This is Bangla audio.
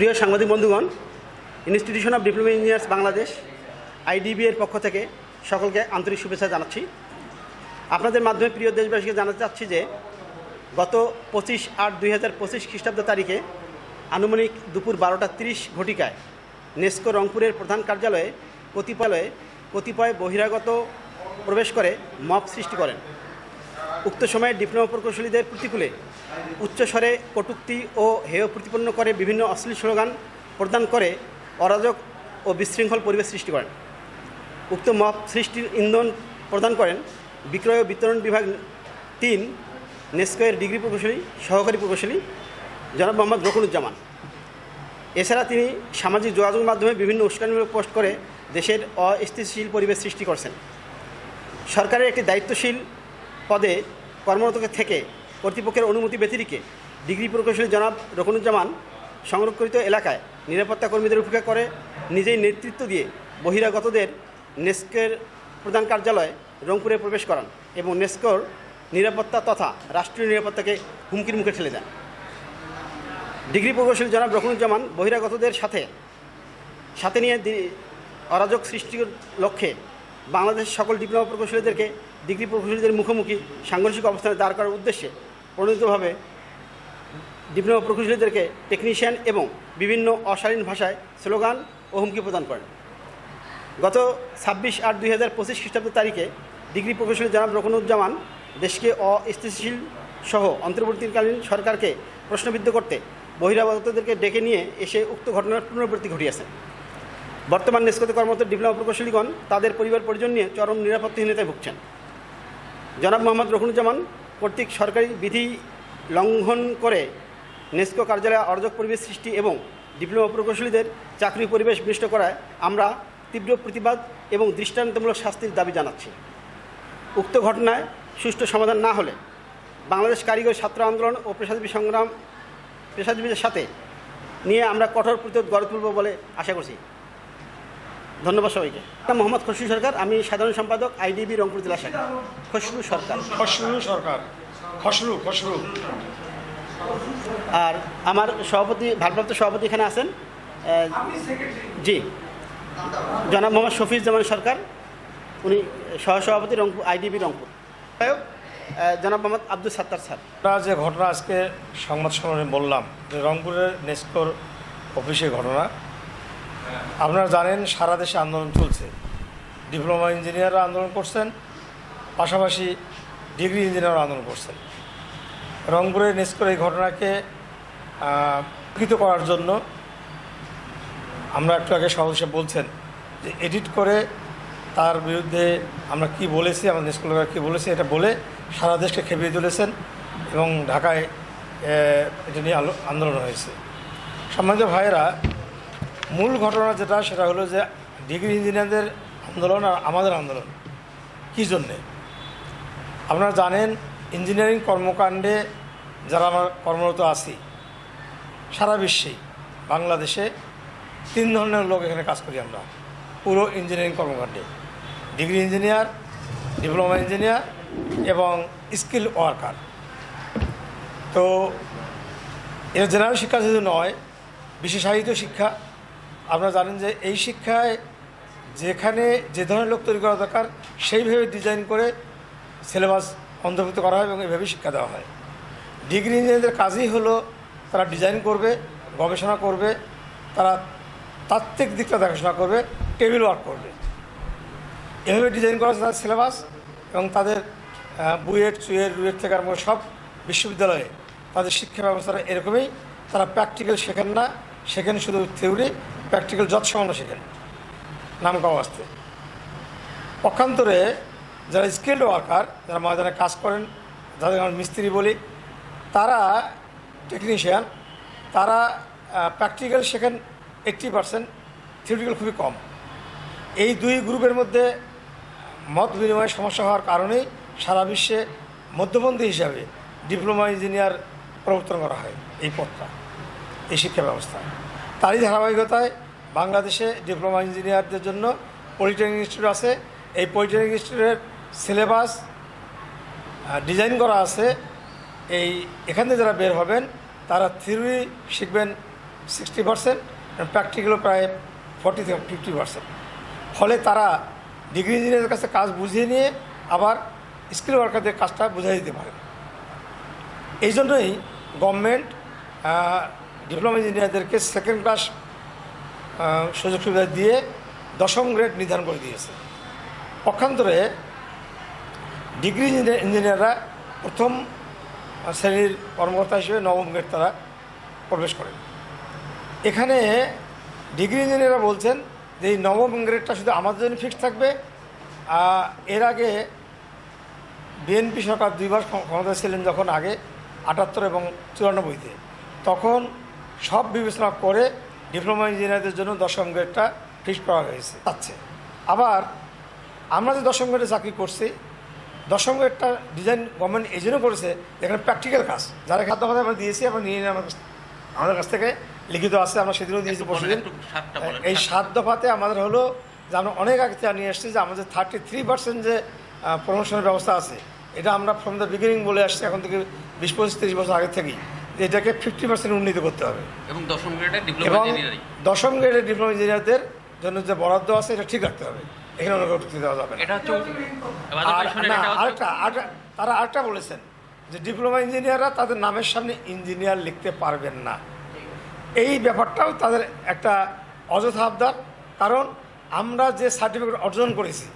প্রিয় সাংবাদিক বন্ধুগণ institution of diploma engineers Bangladesh IDB এর পক্ষ থেকে সকলকে আন্তরিক শুভেচ্ছা জানাচ্ছি। আপনাদের মাধ্যমে প্রিয় দেশবাসীকে জানাতে চাচ্ছি যে, গত পঁচিশ আট দুই হাজার পঁচিশ খ্রিস্টাব্দ তারিখে আনুমানিক দুপুর বারোটা তিরিশ ঘটিকায় নেস্কো রংপুরের প্রধান কার্যালয়ে কতিপয়ে কতিপয় বহিরাগত প্রবেশ করে মপ সৃষ্টি করেন। উক্ত সময়ে ডিপ্লোমা প্রকৌশলীদের প্রতিকূলে উচ্চস্বরে কটুক্তি ও হেয় প্রতিপন্ন করে বিভিন্ন অশ্লীল স্লোগান প্রদান করে অরাজক ও বিশৃঙ্খল পরিবেশ সৃষ্টি করেন। উক্ত মব সৃষ্টির ইন্ধন প্রদান করেন বিক্রয় ও বিতরণ বিভাগ তিন, নেস্কোয়ের ডিগ্রি প্রকৌশলী, সহকারী প্রকৌশলী, জনাব মোহাম্মদ রকুনুজ্জামান এছাড়া তিনি সামাজিক যোগাযোগ মাধ্যমে বিভিন্ন উস্কানিমূলক পোস্ট করে দেশের অস্থিতিশীল পরিবেশ সৃষ্টি করছেন। সরকারের একটি দায়িত্বশীল পদে কর্মরত থেকে কর্তৃপক্ষের অনুমতি ব্যতিরিকে ডিগ্রি প্রকৌশলী জনাব রকনুজ্জামান সংরক্ষিত এলাকায় নিরাপত্তা কর্মীদের উপেক্ষা করে নিজেই নেতৃত্ব দিয়ে বহিরাগতদের নেস্কের প্রধান কার্যালয়ে রংপুরে প্রবেশ করান এবং নেস্কোর নিরাপত্তা তথা রাষ্ট্রীয় নিরাপত্তাকে হুমকির মুখে ঠেলে দেন। ডিগ্রি প্রকৌশলী জনাব রকনুজ্জামান বহিরাগতদের সাথে সাথে নিয়ে অরাজক সৃষ্টির লক্ষ্যে বাংলাদেশের সকল ডিপ্লোমা প্রকৌশলীদেরকে ডিগ্রি প্রকৌশলীদের মুখোমুখি সাংঘর্ষিক অবস্থানে দাঁড় করার উদ্দেশ্যে প্রণীতভাবে ডিপ্লোমা প্রকৌশলীদেরকে টেকনিশিয়ান এবং বিভিন্ন অশালীন ভাষায় স্লোগান ও হুমকি প্রদান করেন। গত ছাব্বিশ আট দুই হাজার পঁচিশ খ্রিস্টাব্দ তারিখে ডিগ্রি প্রকৌশলী জনাব রকনুজ্জামান দেশকে অস্থিতিশীল সহ অন্তর্বর্তীকালীন সরকারকে প্রশ্নবিদ্ধ করতে বহিরাগতদেরকে ডেকে নিয়ে এসে উক্ত ঘটনার পুনরাবৃত্তি ঘটিয়েছেন। বর্তমান নেস্কোতে কর্মরত ডিপ্লোমা প্রকৌশলীগণ তাদের পরিবার পরিজন নিয়ে চরম নিরাপত্তাহীনতায় ভুগছেন। জনাব মোহাম্মদ রকুনুজ্জামান কর্তৃক সরকারি বিধি লঙ্ঘন করে নেস্কো কার্যালয়ে অর্জক পরিবেশ সৃষ্টি এবং ডিপ্লোমা প্রকৌশলীদের চাকরি পরিবেশ বিনষ্ট করায় আমরা তীব্র প্রতিবাদ এবং দৃষ্টান্তমূলক শাস্তির দাবি জানাচ্ছি। উক্ত ঘটনায় সুষ্ঠু সমাধান না হলে বাংলাদেশ কারিগর ছাত্র আন্দোলন ও পেশাজীবী সংগ্রাম, পেশাজীবীদের সাথে নিয়ে আমরা কঠোর প্রতিরোধ গড়ে তুলব বলে আশা করছি। ধন্যবাদ সবাইকে। মোহাম্মদ খসরু সরকার আমি সাধারণ সম্পাদক আইডিবি রংপুর জেলা শাখা। খসরু সরকার। খসরু সরকার। খসরু খসরু। আর আমার সভাপতি ভারপ্রাপ্ত সভাপতি এখানে আছেন জি জনাব মোহাম্মদ শফিজ জামান সরকার। উনি সহসভাপতি রংপুর আইডিবি রংপুর। জনাব মোহাম্মদ আব্দুল সাত্তার স্যার। যে ঘটনা আজকে সংবাদ সম্মেলনে বললাম যে রংপুরের নেস্কোর অফিসের ঘটনা আপনারা জানেন সারা দেশে আন্দোলন চলছে। ডিপ্লোমা ইঞ্জিনিয়াররা আন্দোলন করছেন, পাশাপাশি ডিগ্রি ইঞ্জিনিয়াররা আন্দোলন করছেন। রংপুরের নেস্কোর এই ঘটনাকে কৃত করার জন্য আমরা একটু আগে সদস্য বলছেন যে এডিট করে তার বিরুদ্ধে আমরা কি বলেছি, আমাদের স্কুলের কী বলেছি, এটা বলে সারা দেশকে খেপিয়ে তুলেছেন এবং ঢাকায় এটা নিয়ে আন্দোলন হয়েছে। সম্মানিত ভাইয়েরা মূল ঘটনা যেটা, সেটা হলো যে ডিগ্রি ইঞ্জিনিয়ারদের আন্দোলন আর আমাদের আন্দোলন। কী জন্যে? আপনারা জানেন, ইঞ্জিনিয়ারিং কর্মকাণ্ডে যারা আমরা কর্মরত আছি, সারা বিশ্বে, বাংলাদেশে তিন ধরনের লোক এখানে কাজ করি আমরা। পুরো ইঞ্জিনিয়ারিং কর্মকাণ্ডে। ডিগ্রি ইঞ্জিনিয়ার, ডিপ্লোমা ইঞ্জিনিয়ার এবং স্কিল ওয়ার্কার। তো, এর জেনারেল শিক্ষা যেহেতু নয়, বিশেষায়িত শিক্ষা আপনারা জানেন যে এই শিক্ষায় যেখানে যে ধরনের লোক তৈরি করা দরকার সেইভাবে ডিজাইন করে সিলেবাস অন্তর্ভুক্ত করা হয় এবং এভাবে শিক্ষা দেওয়া হয়। ডিগ্রি ইঞ্জিনিয়ারদের কাজই হলো তারা ডিজাইন করবে, গবেষণা করবে, তারা তাত্ত্বিক দিকটা দেখাশোনা করবে টেবিল ওয়ার্ক করবে। এভাবে ডিজাইন করা আছে তাদের সিলেবাস এবং তাদের বুয়েট, চুয়েট, রুয়েট থেকে আরম্ভ সব বিশ্ববিদ্যালয়ে তাদের শিক্ষা ব্যবস্থাটা এরকমই। তারা প্র্যাকটিক্যাল শেখেন না, শেখেন শুধু থিওরি প্র্যাকটিক্যাল যৎসামান্য শেখেন, নাম গাওয়া আসতে পক্ষান্তরে যারা স্কিল্ড ওয়ার্কার যারা ময়দানে কাজ করেন, যাদের আমরা মিস্ত্রি বলি, তারা টেকনিশিয়ান তারা প্র্যাকটিক্যাল শেখেন এইট্টি পার্সেন্ট থিওরিটিক্যাল খুবই কম। এই দুই গ্রুপের মধ্যে মত বিনিময়ের সমস্যা হওয়ার কারণেই সারা বিশ্বে মধ্যপন্থী হিসাবে ডিপ্লোমা ইঞ্জিনিয়ার প্রবর্তন করা হয় এই পথটা এই শিক্ষা ব্যবস্থা। তারই ধারাবাহিকতায় বাংলাদেশে ডিপ্লোমা ইঞ্জিনিয়ারদের জন্য পলিটেকনিক ইনস্টিটিউট আছে। এই পলিটেকনিক ইনস্টিটিউটের সিলেবাস ডিজাইন করা আছে। এই, এখান থেকে যারা বের হবেন, তারা থিওরি শিখবেন সিক্সটি পার্সেন্ট প্র্যাকটিক্যালও প্রায় ফর্টি থেকে ফিফটি পার্সেন্ট ফলে তারা ডিগ্রি ইঞ্জিনিয়ারের কাছে কাজ বুঝিয়ে নিয়ে আবার স্কিল ওয়ার্কারদের কাজটা বুঝিয়ে দিতে পারে। এই জন্যই গভর্নমেন্ট ডিপ্লোমা ইঞ্জিনিয়ারদেরকে সেকেন্ড ক্লাস সুযোগ সুবিধা দিয়ে দশম গ্রেড নির্ধারণ করে দিয়েছে। পক্ষান্তরে ডিগ্রি ইঞ্জিনিয়াররা প্রথম শ্রেণির কর্মকর্তা হিসেবে নবম গ্রেড তারা প্রবেশ করেন। এখানে ডিগ্রি ইঞ্জিনিয়াররা বলছেন যে এই নবম গ্রেডটা শুধু আমাদের জন্য ফিক্স থাকবে এর আগে বিএনপি সরকার দুইবার ক্ষম- ক্ষমতায় ছিলেন যখন আগে আটাত্তর এবং চুরানব্বইতে। তখন সব বিবেচনা করে ডিপ্লোমা ইঞ্জিনিয়ারদের জন্য দশম গ্রেডটা ফিক্স করা হয়েছে আচ্ছা। আবার আমরা যে দশম গ্রেডে চাকরি করছি দশম গ্রেডটা ডিজাইন গভর্নমেন্ট এই জন্য করেছে এখানে প্র্যাকটিক্যাল কাজ। যারা খাদ্য খাদ্য আমরা দিয়েছি আমরা নিয়ে নিয়ে আমার কাছ- আমাদের কাছ থেকে লিখিত আছে আমরা সেদিনও দিয়েছি পরশুদিন। এই। সাত দফাতে আমাদের হলো যে আমরা অনেক আগে থেকে নিয়ে এসেছি যে আমাদের থার্টি থ্রি পার্সেন্ট যে প্রমোশনের ব্যবস্থা আছে এটা আমরা ফ্রম দ্য বিগিনিং বলে আসছি এখন থেকে বিশ পঁচিশ তিরিশ বছর আগে থেকেই। এটাকে ফিফটি পার্সেন্ট উন্নীত করতে হবে। এবং দশম গ্রেডের ডিপ্লোমা ইঞ্জিনিয়ারিং দশম গ্রেডের ডিপ্লোমা ইঞ্জিনিয়ারদের জন্য যে বরাদ্দ আছে এটা ঠিক রাখতে হবে। এখানে কটূক্তি দেওয়া যাবে না। এটা হচ্ছে আরেকটা তারা আরেকটা বলেছেন যে ডিপ্লোমা ইঞ্জিনিয়াররা তাদের নামের সামনে ইঞ্জিনিয়ার লিখতে পারবেন না। এই ব্যাপারটাও তাদের একটা অযথা আবদার। কারণ আমরা যে সার্টিফিকেট অর্জন করেছি